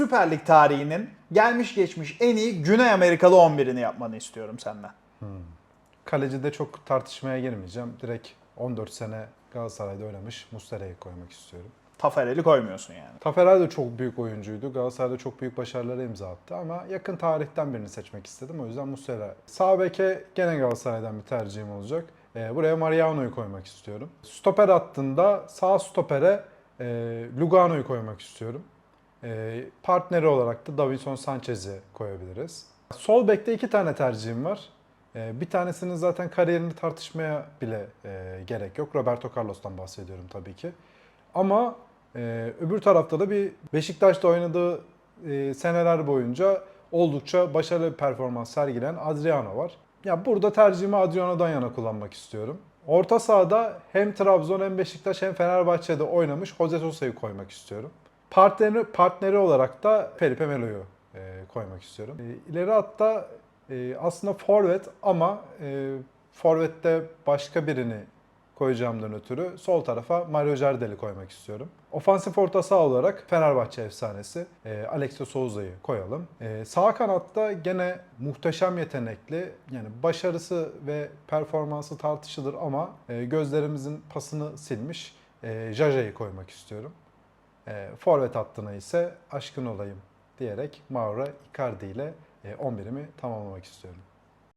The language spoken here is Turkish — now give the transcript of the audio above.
Süper Lig tarihinin gelmiş geçmiş en iyi Güney Amerikalı 11'ini yapmanı istiyorum senden. Kalecide çok tartışmaya girmeyeceğim. Direkt 14 sene Galatasaray'da oynamış Muslera'yı koymak istiyorum. Taferel'i koymuyorsun yani. Taferel de çok büyük oyuncuydu. Galatasaray'da çok büyük başarılara imza attı ama yakın tarihten birini seçmek istedim. O yüzden Muslera. Sağ beke gene Galatasaray'dan bir tercihim olacak. Ee, buraya Mariano'yu koymak istiyorum. Stoper hattında sağ stopere e, Lugano'yu koymak istiyorum. E, partneri olarak da Davinson Sanchez'i koyabiliriz. Sol bekte iki tane tercihim var. E, bir tanesinin zaten kariyerini tartışmaya bile e, gerek yok. Roberto Carlos'tan bahsediyorum tabii ki. Ama ee, öbür tarafta da bir Beşiktaş'ta oynadığı e, seneler boyunca oldukça başarılı bir performans sergileyen Adriano var. Ya burada tercihimi Adriano'dan yana kullanmak istiyorum. Orta sahada hem Trabzon hem Beşiktaş hem Fenerbahçe'de oynamış Jose Sosa'yı koymak istiyorum. Partneri, partneri olarak da Felipe Melo'yu e, koymak istiyorum. E, ileri hatta e, aslında forvet ama e, forvette başka birini koyacağımdan ötürü sol tarafa Mario Jardel'i koymak istiyorum. Ofansif orta saha olarak Fenerbahçe efsanesi e, Alexis Souza'yı koyalım. E, sağ kanatta gene muhteşem yetenekli yani başarısı ve performansı tartışılır ama e, gözlerimizin pasını silmiş e, Jaja'yı koymak istiyorum. E, forvet hattına ise aşkın olayım diyerek Mauro Icardi ile e, 11'imi tamamlamak istiyorum.